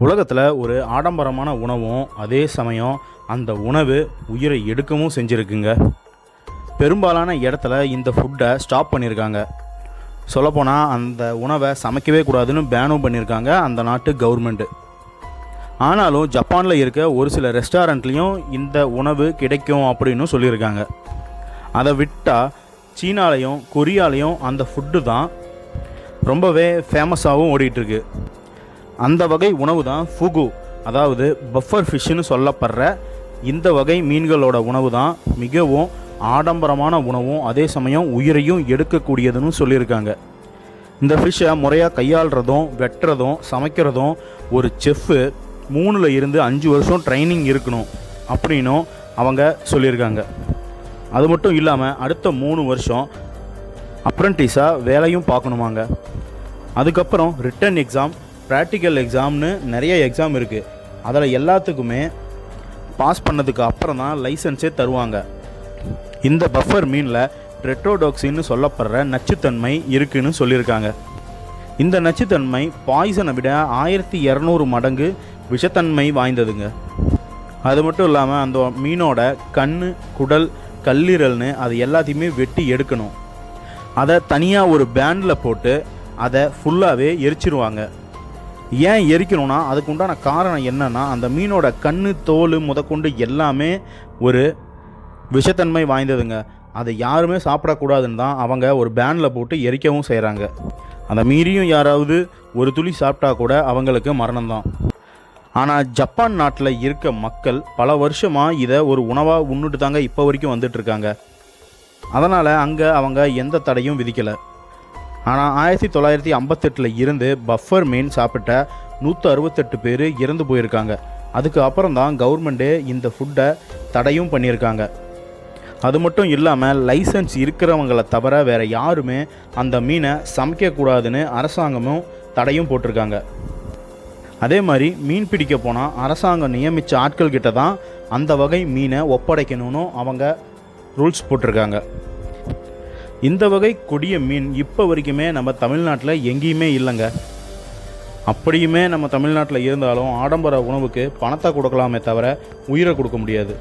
உலகத்தில் ஒரு ஆடம்பரமான உணவும் அதே சமயம் அந்த உணவு உயிரை எடுக்கவும் செஞ்சுருக்குங்க. பெரும்பாலான இடத்துல இந்த ஃபுட்டை ஸ்டாப் பண்ணியிருக்காங்க சொல்லப்போனால் அந்த உணவை சமைக்கவே கூடாதுன்னு பேனும் பண்ணியிருக்காங்க அந்த நாட்டு கவர்மெண்ட்டு ஆனாலும் ஜப்பானில் இருக்க ஒரு சில ரெஸ்டாரண்ட்லேயும் இந்த உணவு கிடைக்கும் அப்படின்னு சொல்லியிருக்காங்க அதை விட்டால் சீனாலையும் கொரியாலையும் அந்த ஃபுட்டு தான் ரொம்பவே ஃபேமஸாகவும் ஓடிட்டுருக்கு அந்த வகை உணவு தான் ஃபுகு அதாவது பஃபர் ஃபிஷ்ஷுன்னு சொல்லப்படுற இந்த வகை மீன்களோட உணவு தான் மிகவும் ஆடம்பரமான உணவும் அதே சமயம் உயிரையும் எடுக்கக்கூடியதுன்னு சொல்லியிருக்காங்க. இந்த ஃபிஷ்ஷை முறையாக கையாளுறதும் வெட்டுறதும் சமைக்கிறதும் ஒரு செஃப்பு மூணில் இருந்து அஞ்சு வருஷம் ட்ரைனிங் இருக்கணும் அப்படின்னும் அவங்க சொல்லியிருக்காங்க. அது மட்டும் இல்லாமல் அடுத்த மூணு வருஷம் அப்ரண்டிஸாக வேலையும் பார்க்கணுமாங்க. அதுக்கப்புறம் ரிட்டன் எக்ஸாம் ப்ராக்டிக்கல் எக்ஸாம்னு நிறைய எக்ஸாம் இருக்குது அதில் எல்லாத்துக்குமே பாஸ் பண்ணதுக்கு அப்புறம் தான் லைசன்ஸே தருவாங்க. இந்த பஃபர் மீனில் ட்ரெட்ரோடாக்சின்னு சொல்லப்படுற நச்சுத்தன்மை இருக்குன்னு சொல்லியிருக்காங்க. இந்த நச்சுத்தன்மை பாய்சனை விட ஆயிரத்தி இரநூறு மடங்கு விஷத்தன்மை வாய்ந்ததுங்க. அது மட்டும் இல்லாமல் அந்த மீனோட கண் குடல் கல்லீரல்னு அது எல்லாத்தையுமே வெட்டி எடுக்கணும். அதை தனியாக ஒரு பேண்டில் போட்டு அதை ஃபுல்லாகவே எரிச்சிருவாங்க. ஏன் எரிக்கணும்னா அதுக்கு உண்டான காரணம் என்னன்னா அந்த மீனோட கண்ணு தோல் முதற்கொண்டு எல்லாமே ஒரு விஷத்தன்மை வாய்ந்ததுங்க. அதை யாருமே சாப்பிடக்கூடாதுன்னு தான் அவங்க ஒரு பேனில் போட்டு எரிக்கவும் செய்கிறாங்க அந்த மீறியும் யாராவது ஒரு துளி சாப்பிட்டா கூட அவங்களுக்கு மரணம்தான் ஆனால் ஜப்பான் நாட்டில் இருக்க மக்கள் பல வருஷமாக இதை ஒரு உணவாக உண்ணுட்டு தாங்க இப்போ வரைக்கும் வந்துட்டுருக்காங்க அதனால் அங்கே அவங்க எந்த தடையும் விதிக்கலை. ஆனால் ஆயிரத்தி தொள்ளாயிரத்தி ஐம்பத்தெட்டில் இருந்து பஃபர் மீன் சாப்பிட்ட நூற்றி அறுபத்தெட்டு பேர் இறந்து போயிருக்காங்க. அதுக்கு அப்புறம் தான் கவர்மெண்ட்டே இந்த ஃபுட்டை தடையும் பண்ணியிருக்காங்க. அது மட்டும் இல்லாமல் லைசன்ஸ் இருக்கிறவங்கள தவிர வேறு யாருமே அந்த மீனை சமைக்கக்கூடாதுன்னு அரசாங்கமும் தடையும் போட்டிருக்காங்க. அதே மாதிரி மீன் பிடிக்க போனால் அரசாங்கம் நியமித்த ஆட்கள் கிட்ட தான் அந்த வகை மீனை ஒப்படைக்கணும்னு அவங்க ரூல்ஸ் போட்டிருக்காங்க. இந்த வகை கொடிய மீன் இப்போ வரைக்குமே நம்ம தமிழ்நாட்டில் எங்கேயுமே இல்லைங்க. அப்படியுமே நம்ம தமிழ்நாட்டில் இருந்தாலும் ஆடம்பர உணவுக்கு பணத்தை கொடுக்கலாமே தவிர உயிரை கொடுக்க முடியாது.